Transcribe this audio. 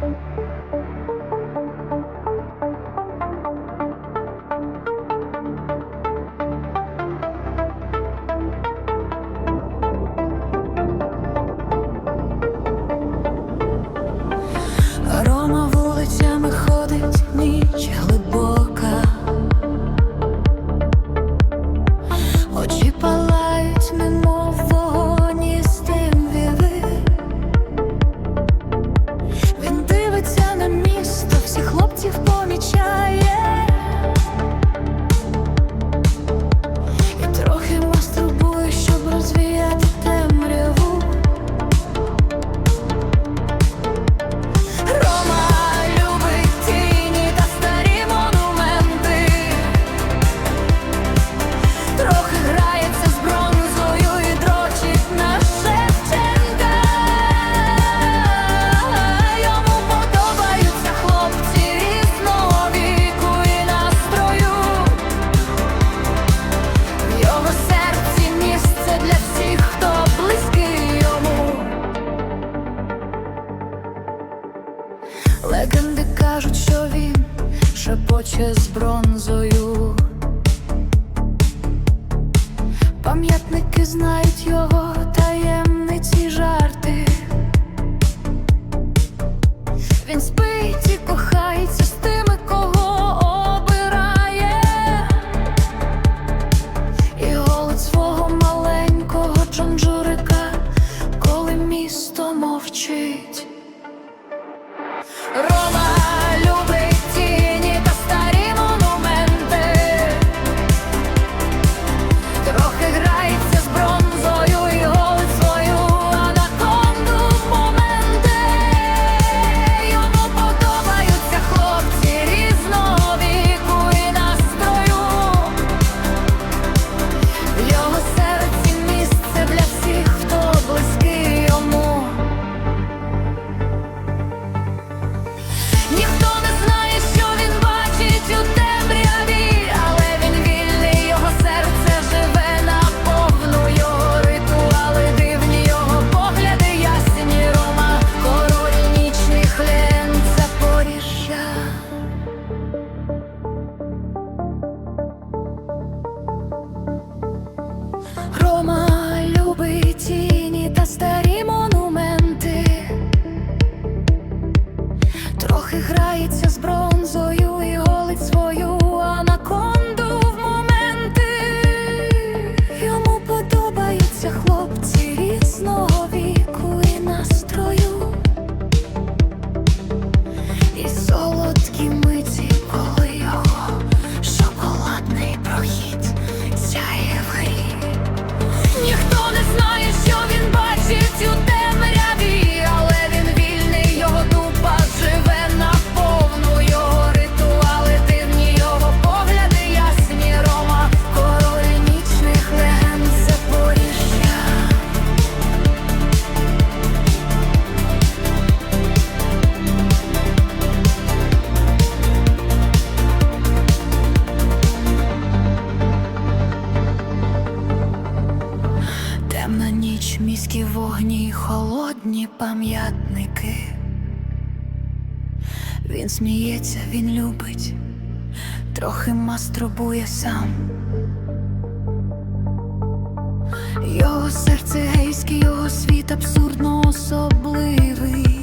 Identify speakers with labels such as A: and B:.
A: Thank you. він спить і кохається з тими, кого обирає, і голод свого маленького Джонджурика, коли місто мовчить. холодні пам'ятники, він сміється, він любить, трохи маструбує сам, його серце гейське, його світ абсурдно особливий.